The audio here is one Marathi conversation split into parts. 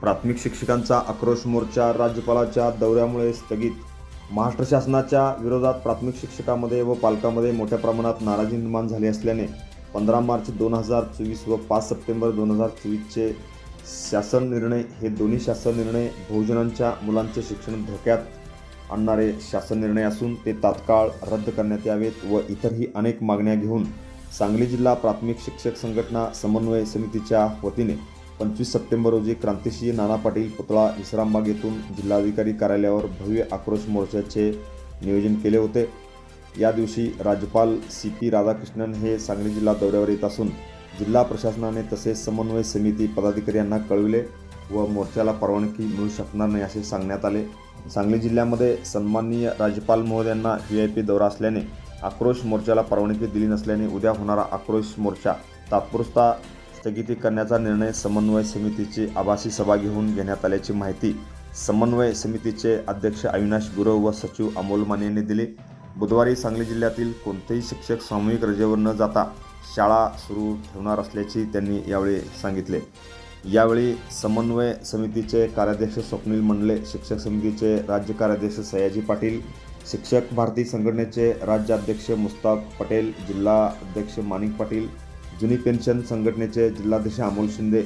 प्राथमिक शिक्षकांचा आक्रोश मोर्चा राज्यपालाच्या दौऱ्यामुळे स्थगित. महाराष्ट्र शासनाच्या विरोधात प्राथमिक शिक्षकामध्ये व पालकामध्ये मोठ्या प्रमाणात नाराजी निर्माण झाली असल्याने पंधरा मार्च दोन हजार चोवीस व पाच सप्टेंबर दोन हजार चोवीसचे शासन निर्णय हे दोन्ही शासन निर्णय बहुजनांच्या मुलांचे शिक्षण धोक्यात आणणारे शासन निर्णय असून ते तात्काळ रद्द करण्यात यावेत व इतरही अनेक मागण्या घेऊन सांगली जिल्हा प्राथमिक शिक्षक संघटना समन्वय समितीच्या वतीने पंचवीस सप्टेंबर रोजी क्रांतिसिंह नाना पाटील पुतळा विश्रामबाग येथून जिल्हाधिकारी कार्यालयावर भव्य आक्रोश मोर्चाचे नियोजन केले होते. या दिवशी राज्यपाल सी पी राधाकृष्णन हे सांगली जिल्हा दौऱ्यावर येत असून जिल्हा प्रशासनाने तसेच समन्वय समिती पदाधिकारी यांना कळविले व मोर्चाला परवानगी मिळू शकणार नाही असे सांगण्यात आले. सांगली जिल्ह्यामध्ये सन्माननीय राज्यपाल महोदयांना व्ही आय पी दौरा असल्याने आक्रोश मोर्चाला परवानगी दिली नसल्याने उद्या होणारा आक्रोश मोर्चा तात्पुरता स्थगिती करण्याचा निर्णय समन्वय समितीची आभासी सभा घेऊन घेण्यात आल्याची माहिती समन्वय समितीचे अध्यक्ष अविनाश गुरव व सचिव अमोल माने यांनी दिली. बुधवारी सांगली जिल्ह्यातील कोणतेही शिक्षक सामूहिक रजेवर न जाता शाळा सुरू ठेवणार असल्याची त्यांनी यावेळी सांगितले. यावेळी समन्वय समितीचे कार्याध्यक्ष स्वप्नील मंडले शिक्षक समितीचे राज्य कार्याध्यक्ष सयाजी पाटील शिक्षक भारती संघटनेचे राज्याध्यक्ष मुस्ताक पटेल जिल्हा अध्यक्ष माणिक पाटील जुनी पेन्शन संघटनेचे जिल्हाध्यक्ष अमोल शिंदे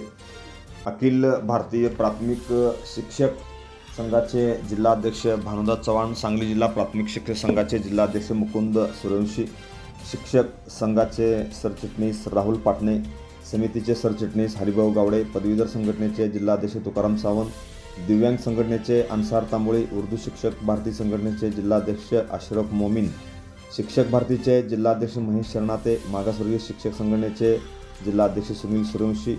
अखिल भारतीय प्राथमिक शिक्षक संघाचे जिल्हाध्यक्ष भानुदास चव्हाण सांगली जिल्हा प्राथमिक शिक्षक संघाचे जिल्हाध्यक्ष मुकुंद सूर्यवंशी शिक्षक संघाचे सरचिटणीस राहुल पाटणे समितीचे सरचिटणीस हरिभाऊ गावडे पदवीधर संघटनेचे जिल्हाध्यक्ष तुकाराम सावंत दिव्यांग संघटनेचे अन्सार तांबोळी उर्दू शिक्षक भारती संघटनेचे जिल्हाध्यक्ष अशरफ मोमीन शिक्षक भारतीचे जिल्हाध्यक्ष महेश शरणाते मागासवर्गीय शिक्षक संघटनेचे जिल्हाध्यक्ष सुनील सूर्यवंशी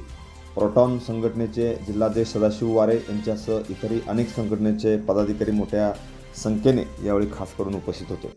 प्रोटॉन संघटनेचे जिल्हाध्यक्ष सदाशिव वारे यांच्यासह इतरही अनेक संघटनेचे पदाधिकारी मोठ्या संख्येने यावेळी खास करून उपस्थित होते.